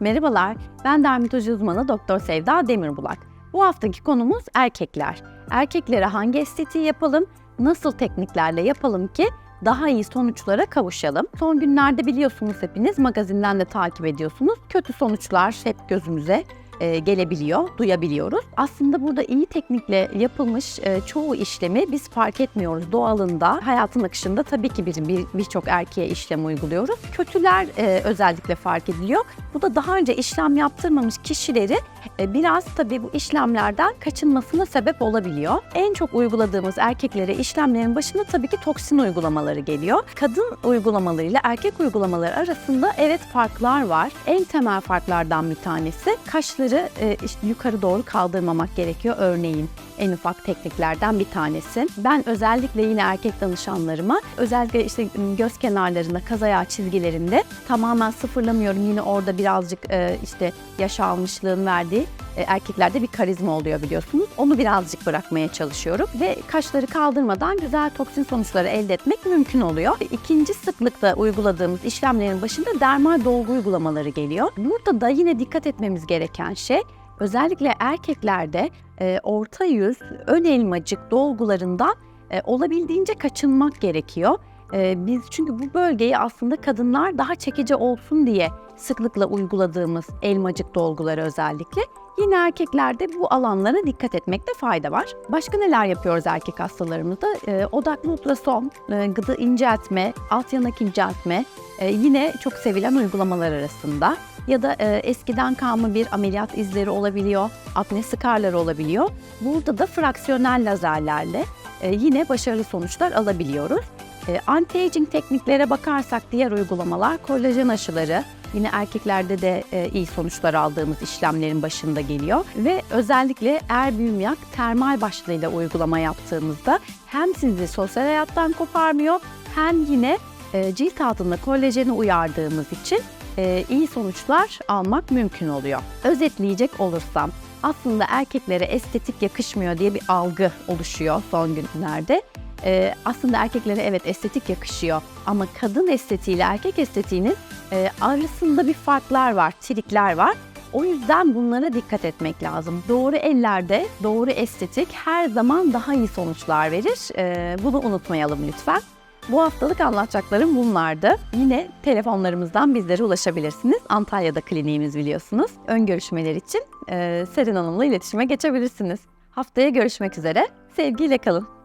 Merhabalar, ben dermatoloji uzmanı Doktor Sevda Demirbulak. Bu haftaki konumuz erkekler. Erkeklere hangi estetiği yapalım, nasıl tekniklerle yapalım ki daha iyi sonuçlara kavuşalım. Son günlerde biliyorsunuz hepiniz magazinden de takip ediyorsunuz. Kötü sonuçlar hep gözümüze e, gelebiliyor, duyabiliyoruz. Aslında burada iyi teknikle yapılmış e, çoğu işlemi biz fark etmiyoruz. Doğalında, hayatın akışında tabii ki bir bir- birçok erkeğe işlem uyguluyoruz. Kötüler e, özellikle fark ediliyor. Bu da daha önce işlem yaptırmamış kişileri e, biraz tabii bu işlemlerden kaçınmasına sebep olabiliyor. En çok uyguladığımız erkeklere işlemlerin başında tabii ki toksin uygulamaları geliyor. Kadın uygulamaları ile erkek uygulamaları arasında evet farklar var. En temel farklardan bir tanesi kaşları e, işte yukarı doğru kaldırmamak gerekiyor örneğin. En ufak tekniklerden bir tanesi. Ben özellikle yine erkek danışanlarıma özellikle işte göz kenarlarında, kaz ayağı çizgilerinde tamamen sıfırlamıyorum. Yine orada birazcık e, işte yaş almışlığın verdiği e, erkeklerde bir karizma oluyor biliyorsunuz. Onu birazcık bırakmaya çalışıyorum ve kaşları kaldırmadan güzel toksin sonuçları elde etmek mümkün oluyor. İkinci sıklıkta uyguladığımız işlemlerin başında dermal dolgu uygulamaları geliyor. Burada da yine dikkat etmemiz gereken şey özellikle erkeklerde e, orta yüz, ön elmacık dolgularından e, olabildiğince kaçınmak gerekiyor. E, biz çünkü bu bölgeyi aslında kadınlar daha çekici olsun diye sıklıkla uyguladığımız elmacık dolguları özellikle. Yine erkeklerde bu alanlara dikkat etmekte fayda var. Başka neler yapıyoruz erkek hastalarımızda? E, odaklı ultrason, e, gıda inceltme, alt yanak inceltme e, yine çok sevilen uygulamalar arasında. Ya da e, eskiden kalma bir ameliyat izleri olabiliyor, akne skarları olabiliyor. Burada da fraksiyonel lazerlerle e, yine başarılı sonuçlar alabiliyoruz. E, Anti-aging tekniklere bakarsak diğer uygulamalar kolajen aşıları, yine erkeklerde de e, iyi sonuçlar aldığımız işlemlerin başında geliyor. Ve özellikle er büyümyak termal başlığıyla uygulama yaptığımızda hem sizi sosyal hayattan koparmıyor hem yine e, cilt altında kolajeni uyardığımız için e, iyi sonuçlar almak mümkün oluyor. Özetleyecek olursam aslında erkeklere estetik yakışmıyor diye bir algı oluşuyor son günlerde. Ee, aslında erkeklere evet estetik yakışıyor ama kadın estetiğiyle erkek estetiğinin e, arasında bir farklar var, trikler var. O yüzden bunlara dikkat etmek lazım. Doğru ellerde doğru estetik her zaman daha iyi sonuçlar verir. Ee, bunu unutmayalım lütfen. Bu haftalık anlatacaklarım bunlardı. Yine telefonlarımızdan bizlere ulaşabilirsiniz. Antalya'da kliniğimiz biliyorsunuz. Ön görüşmeler için e, Seren Hanım'la iletişime geçebilirsiniz. Haftaya görüşmek üzere. Sevgiyle kalın.